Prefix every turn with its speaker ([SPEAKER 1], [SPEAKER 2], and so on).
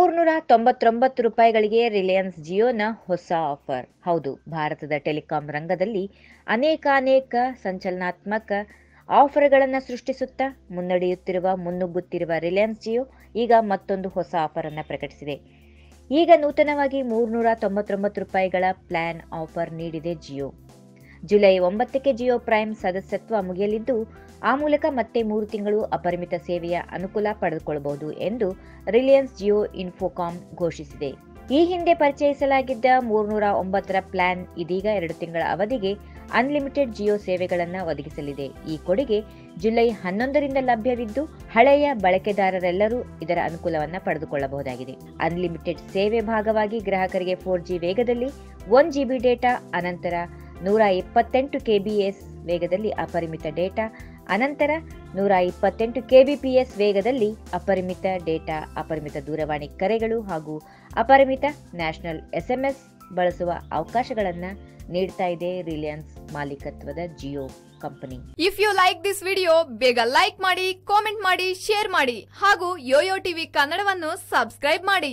[SPEAKER 1] ಮೂರ್ನೂರ ತೊಂಬತ್ತೊಂಬತ್ತು ರೂಪಾಯಿಗಳಿಗೆ ರಿಲಯನ್ಸ್ ಜಿಯೋನ ಹೊಸ ಆಫರ್. ಹೌದು, ಭಾರತದ ಟೆಲಿಕಾಂ ರಂಗದಲ್ಲಿ ಅನೇಕಾನೇಕ ಸಂಚಲನಾತ್ಮಕ ಆಫರ್ಗಳನ್ನು ಸೃಷ್ಟಿಸುತ್ತಾ ಮುನ್ನಡೆಯುತ್ತಿರುವ, ಮುನ್ನುಗ್ಗುತ್ತಿರುವ ರಿಲಯನ್ಸ್ ಜಿಯೋ ಈಗ ಮತ್ತೊಂದು ಹೊಸ ಆಫರ್ ಅನ್ನು ಪ್ರಕಟಿಸಿದೆ. ಈಗ ನೂತನವಾಗಿ ಮೂರ್ನೂರ ತೊಂಬತ್ತೊಂಬತ್ತು ರೂಪಾಯಿಗಳ ಪ್ಲಾನ್ ಆಫರ್ ನೀಡಿದೆ ಜಿಯೋ. ಜುಲೈ ಒಂಬತ್ತಕ್ಕೆ ಜಿಯೋ ಪ್ರೈಮ್ ಸದಸ್ಯತ್ವ ಮುಗಿಯಲಿದ್ದು, ಆ ಮೂಲಕ ಮತ್ತೆ ಮೂರು ತಿಂಗಳು ಅಪರಿಮಿತ ಸೇವೆಯ ಅನುಕೂಲ ಪಡೆದುಕೊಳ್ಳಬಹುದು ಎಂದು ರಿಲಯನ್ಸ್ ಜಿಯೋ ಇನ್ಫೋಕಾಮ್ ಘೋಷಿಸಿದೆ. ಈ ಹಿಂದೆ ಪರಿಚಯಿಸಲಾಗಿದ್ದ ಮೂರ್ನೂರ ಒಂಬತ್ತರ ಪ್ಲಾನ್ ಇದೀಗ ಎರಡು ತಿಂಗಳ ಅವಧಿಗೆ ಅನ್ಲಿಮಿಟೆಡ್ ಜಿಯೋ ಸೇವೆಗಳನ್ನು ಒದಗಿಸಲಿದೆ. ಈ ಕೊಡುಗೆ ಜುಲೈ ಹನ್ನೊಂದರಿಂದ ಲಭ್ಯವಿದ್ದು, ಹಳೆಯ ಬಳಕೆದಾರರೆಲ್ಲರೂ ಇದರ ಅನುಕೂಲವನ್ನು ಪಡೆದುಕೊಳ್ಳಬಹುದಾಗಿದೆ. ಅನ್ಲಿಮಿಟೆಡ್ ಸೇವೆ ಭಾಗವಾಗಿ ಗ್ರಾಹಕರಿಗೆ ಫೋರ್ ಜಿ ವೇಗದಲ್ಲಿ ಒನ್ ಜಿಬಿ ಡೇಟಾ, ಅನಂತರ ನೂರ ಇಪ್ಪತ್ತೆಂಟು ಕೆಬಿಎಸ್ ವೇಗದಲ್ಲಿ ಅಪರಿಮಿತ ಡೇಟಾ, ಅನಂತರ ನೂರ ಇಪ್ಪತ್ತೆಂಟು ಕೆಬಿಪಿಎಸ್ ವೇಗದಲ್ಲಿ ಅಪರಿಮಿತ ಡೇಟಾ, ಅಪರಿಮಿತ ದೂರವಾಣಿ ಕರೆಗಳು ಹಾಗೂ ಅಪರಿಮಿತ ನ್ಯಾಷನಲ್ ಎಸ್ಎಂಎಸ್ ಬಳಸುವ ಅವಕಾಶಗಳನ್ನು ನೀಡ್ತಾ ಇದೆ ರಿಲಯನ್ಸ್ ಮಾಲೀಕತ್ವದ Jio company.
[SPEAKER 2] If you like this video ಬೇಗ ಲೈಕ್ ಮಾಡಿ ಕಾಮೆಂಟ್ ಮಾಡಿ ಶೇರ್ ಮಾಡಿ ಹಾಗೂ ಯೋಯೋ ಟಿವಿ ಕನ್ನಡವನ್ನು ಸಬ್ಸ್ಕ್ರೈಬ್ ಮಾಡಿ.